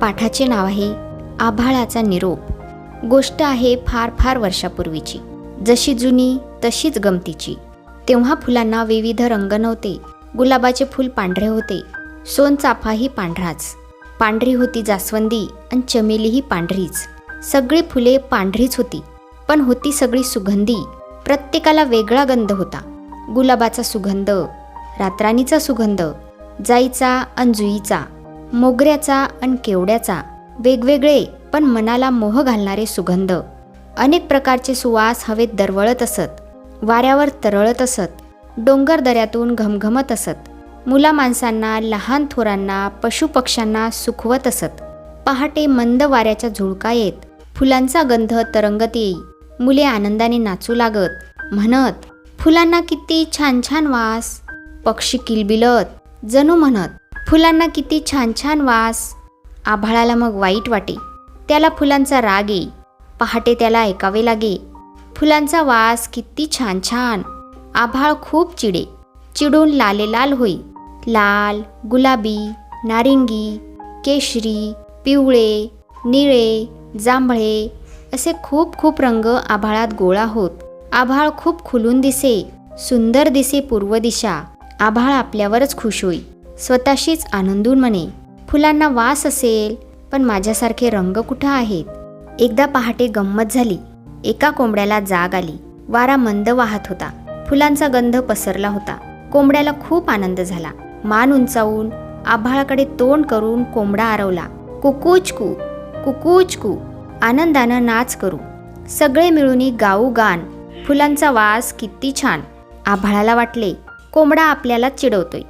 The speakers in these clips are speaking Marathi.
पाठाचे नाव आहे आभाळाचा निरोप. गोष्ट आहे फार फार वर्षापूर्वीची. जशी जुनी तशीच गमतीची. तेव्हा फुलांना विविध रंग नव्हते. गुलाबाचे फूल पांढरे होते. सोनचाफाही पांढराच. पांढरी होती जास्वंदी आणि चमेलीही पांढरीच. सगळी फुले पांढरीच होती. पण होती सगळी सुगंधी. प्रत्येकाला वेगळा गंध होता. गुलाबाचा सुगंध रातराणीचा सुगंध जाईचा अंजुईचा जुईचा. मोगऱ्याचा आणि केवड्याचा. वेगवेगळे पण मनाला मोह घालणारे सुगंध. अनेक प्रकारचे सुवास हवेत दरवळत असत. वाऱ्यावर तरळत असत. डोंगर दऱ्यातून घमघमत असत. मुला माणसांना लहान थोरांना पशुपक्ष्यांना सुखवत असत. पहाटे मंद वाऱ्याच्या झुळका येत फुलांचा गंध तरंगत येई. मुले आनंदाने नाचू लागत. म्हणत फुलांना किती छान छान वास. पक्षी किलबिलत. जणू म्हणत फुलांना किती छान छान वास. आभाळाला मग वाईट वाटे. त्याला फुलांचा राग ये पहाटे त्याला ऐकावे लागे. फुलांचा वास किती छान छान. आभाळ खूप चिडे. चिडून लाले लाल होई. लाल गुलाबी नारिंगी केशरी पिवळे निळे जांभळे असे खूप खूप रंग आभाळात गोळा होत. आभाळ खूप खुलून दिसे. सुंदर दिसे पूर्व दिशा. आभाळ आपल्यावरच खुश होई. स्वतःशीच आनंदून म्हणे फुलांना वास असेल पण माझ्यासारखे रंग कुठं आहेत? एकदा पहाटे गंमत झाली. एका कोंबड्याला जाग आली. वारा मंद वाहत होता. फुलांचा गंध पसरला होता. कोंबड्याला खूप आनंद झाला. मान उंचावून आभाळाकडे तोंड करून कोंबडा आरवला कुकूचकू कुकूचकू आनंदानं नाच करू. सगळे मिळून गाऊ गान. फुलांचा वास किती छान. आभाळाला वाटले. कोंबडा आपल्याला चिडवतोय.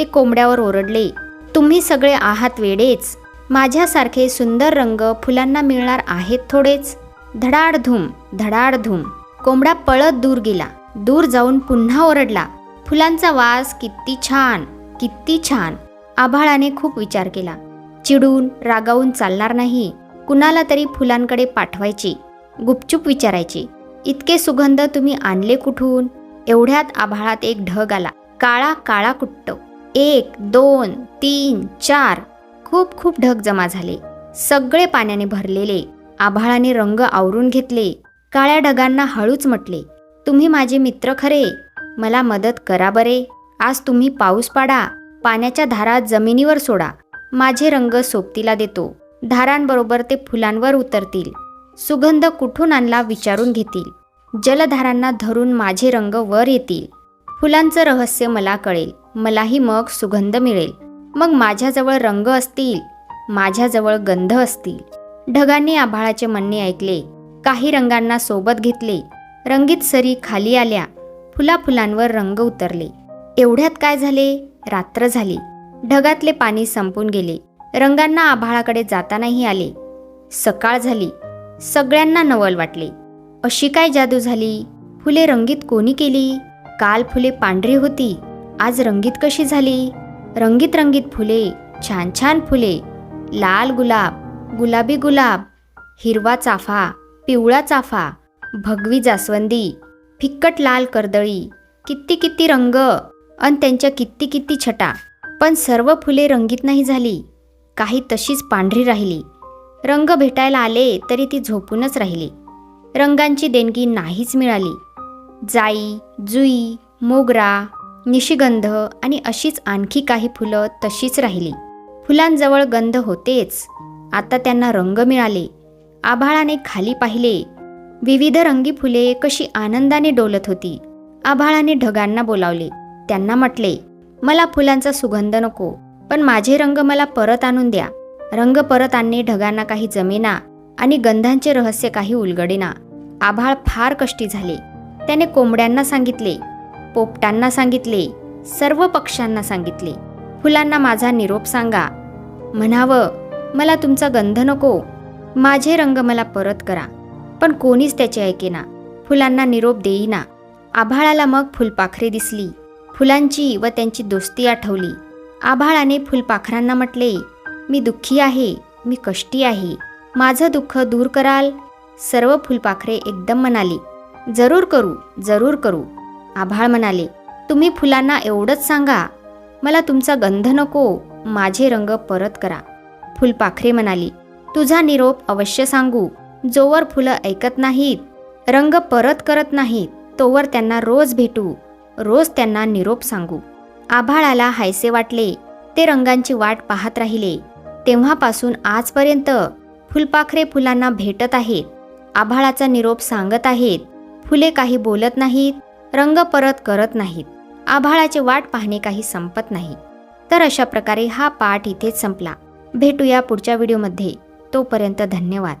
ते कोंबड्यावर ओरडले तुम्ही सगळे आहात वेडेच. माझ्यासारखे सुंदर रंग फुलांना मिळणार आहेत थोडेच. धडाडधूम धडाडधूम. कोंबडा पळत दूर गेला. दूर जाऊन पुन्हा ओरडला फुलांचा वास किती छान किती छान. आभाळाने खूप विचार केला. चिडून रागावून चालणार नाही. कुणाला तरी फुलांकडे पाठवायची. गुपचूप विचारायची इतके सुगंध तुम्ही आणले कुठून? एवढ्यात आभाळात एक ढग आला. काळा काळा कुट्ट. एक दोन तीन चार. खूप खूप ढग जमा झाले. सगळे पाण्याने भरलेले. आभाळाने रंग आवरून घेतले. काळ्या ढगांना हळूच म्हटले तुम्ही माझे मित्र खरे. मला मदत करा बरे. आज तुम्ही पाऊस पाडा. पाण्याच्या धारा जमिनीवर सोडा. माझे रंग सोबतीला देतो. धारांबरोबर ते फुलांवर उतरतील. सुगंध कुठून आणला विचारून घेतील. जलधारांना धरून माझे रंग वर येतील. फुलांचं रहस्य मला कळेल. मलाही मग सुगंध मिळेल. मग माझ्याजवळ रंग असतील माझ्याजवळ गंध असतील. ढगांनी आभाळाचे म्हणणे ऐकले. काही रंगांना सोबत घेतले. रंगीत सरी खाली आल्या. फुला फुलांवर रंग उतरले. एवढ्यात काय झाले? रात्र झाली. ढगातले पाणी संपून गेले. रंगांना आभाळाकडे जातानाही आले. सकाळ झाली. सगळ्यांना नवल वाटले. अशी काय जादू झाली? फुले रंगीत कोणी केली? काल फुले पांढरी होती. आज रंगीत कशी झाली? रंगीत रंगीत फुले छान छान फुले लाल गुलाब गुलाबी गुलाब हिरवा चाफा पिवळा चाफा भगवी जास्वंदी फिक्कट लाल कर्दळी किती किती रंग अन त्यांच्या किती किती छटा. पण सर्व फुले रंगीत नाही झाली. काही तशीच पांढरी राहिली. रंग भेटायला आले तरी ती झोपूनच राहिली. रंगांची देणगी नाहीच मिळाली. जाई जुई मोगरा निशिगंध आणि अशीच आणखी काही फुलं तशीच राहिली. फुलांजवळ गंध होतेच. आता त्यांना रंग मिळाले. आभाळाने खाली पाहिले. विविध रंगी फुले कशी आनंदाने डोलत होती. आभाळाने ढगांना बोलावले. त्यांना म्हटले मला फुलांचा सुगंध नको पण माझे रंग मला परत आणून द्या. रंग परत आणणे ढगांना काही जमेना आणि गंधांचे रहस्य काही उलगडेना. आभाळ फार कष्टी झाले. त्याने कोंबड्यांना सांगितले पोपटांना सांगितले सर्व पक्ष्यांना सांगितले फुलांना माझा निरोप सांगा. म्हणावं मला तुमचा गंध नको माझे रंग मला परत करा पण कोणीच त्याचे ऐकेना फुलांना निरोप देईना. आभाळाला मग फुलपाखरे दिसली फुलांची व त्यांची दोस्ती आठवली. आभाळाने फुलपाखरांना म्हटले मी दुःखी आहे मी कष्टी आहे माझं दुःख दूर कराल. सर्व फुलपाखरे एकदम म्हणाली जरूर करू जरूर करू. आभाळ म्हणाले तुम्ही फुलांना एवढंच सांगा. मला तुमचा गंध नको. माझे रंग परत करा. फुलपाखरे म्हणाली तुझा निरोप अवश्य सांगू. जोवर फुलं ऐकत नाहीत रंग परत करत नाहीत तोवर त्यांना रोज भेटू. रोज त्यांना निरोप सांगू. आभाळाला हायसे वाटले. ते रंगांची वाट पाहत राहिले. तेव्हापासून आजपर्यंत फुलपाखरे फुलांना भेटत आहेत. आभाळाचा निरोप सांगत आहेत. फुले काही बोलत नाहीत. रंग परत करत नाहीत. आभाळाची वाट पाहणे काही संपत नाही. तर अशा प्रकारे हा पाठ इथेच संपला. भेटूया पुढच्या व्हिडिओमध्ये. तोपर्यंत धन्यवाद.